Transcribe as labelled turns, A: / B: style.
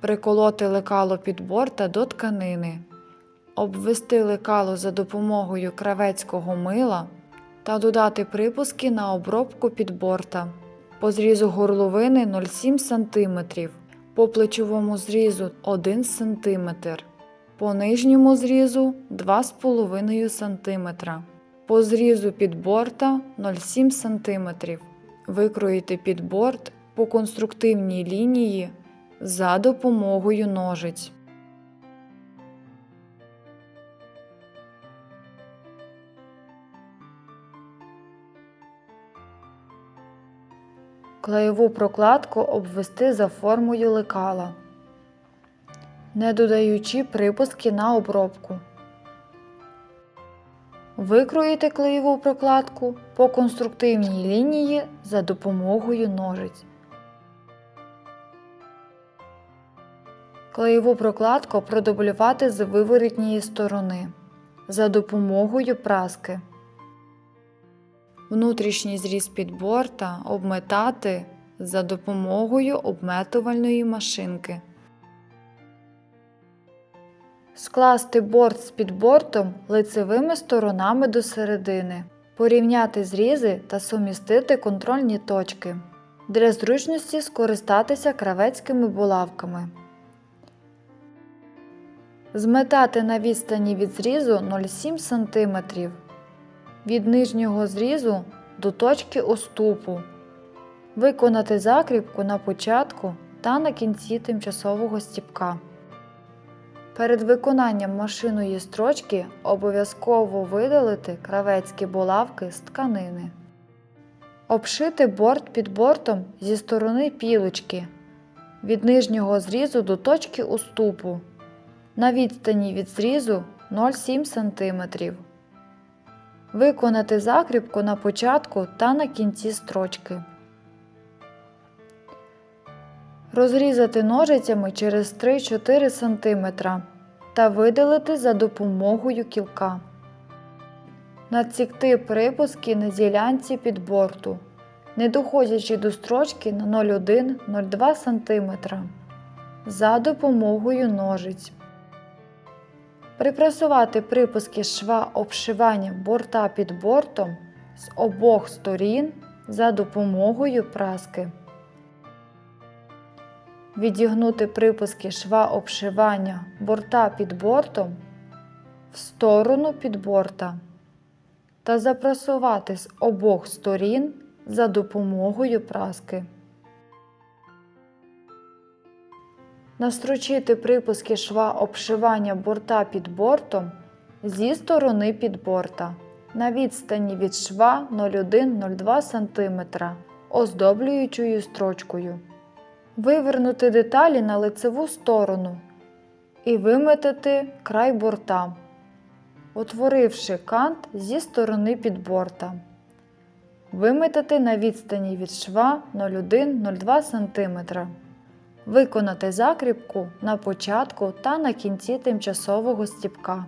A: Приколоти лекало під борта до тканини. Обвести лекало за допомогою кравецького мила та додати припуски на обробку під борта. По зрізу горловини 0,7 см, по плечовому зрізу 1 см, по нижньому зрізу 2,5 см, по зрізу під борта 0,7 см. Викроїти під борт по конструктивній лінії за допомогою ножиць. Клеєву прокладку обвести за формою лекала, не додаючи припуски на обробку. Викроїти клеєву прокладку по конструктивній лінії за допомогою ножиць. Клеєву прокладку продублювати з виворітньої сторони за допомогою праски. Внутрішній зріз підборта обметати за допомогою обметувальної машинки. Скласти борт з підбортом лицевими сторонами до середини. Порівняти зрізи та сумістити контрольні точки. Для зручності скористатися кравецькими булавками. Зметати на відстані від зрізу 0,7 см. Від нижнього зрізу до точки оступу. Виконати закріпку на початку та на кінці тимчасового стіпка. Перед виконанням машиної строчки обов'язково видалити кравецькі булавки з тканини. Обшити борт під бортом зі сторони пілочки від нижнього зрізу до точки уступу на відстані від зрізу 0,7 см. Виконати закріпку на початку та на кінці строчки. Розрізати ножицями через 3-4 см та видалити за допомогою кілка. Надсікти припуски на ділянці під борту, не доходячи до строчки на 0,1-0,2 см за допомогою ножиць. Припресувати припуски шва обшивання борта під бортом з обох сторін за допомогою праски. Відігнути припуски шва обшивання борта під бортом в сторону під борта та запрасувати з обох сторін за допомогою праски. Настрочити припуски шва обшивання борта під бортом зі сторони підборта на відстані від шва 0,1-0,2 см оздоблюючою строчкою. Вивернути деталі на лицеву сторону і виметити край борта, утворивши кант зі сторони підборта. Виметити на відстані від шва 0,1-0,2 см. Виконати закріпку на початку та на кінці тимчасового стіпка.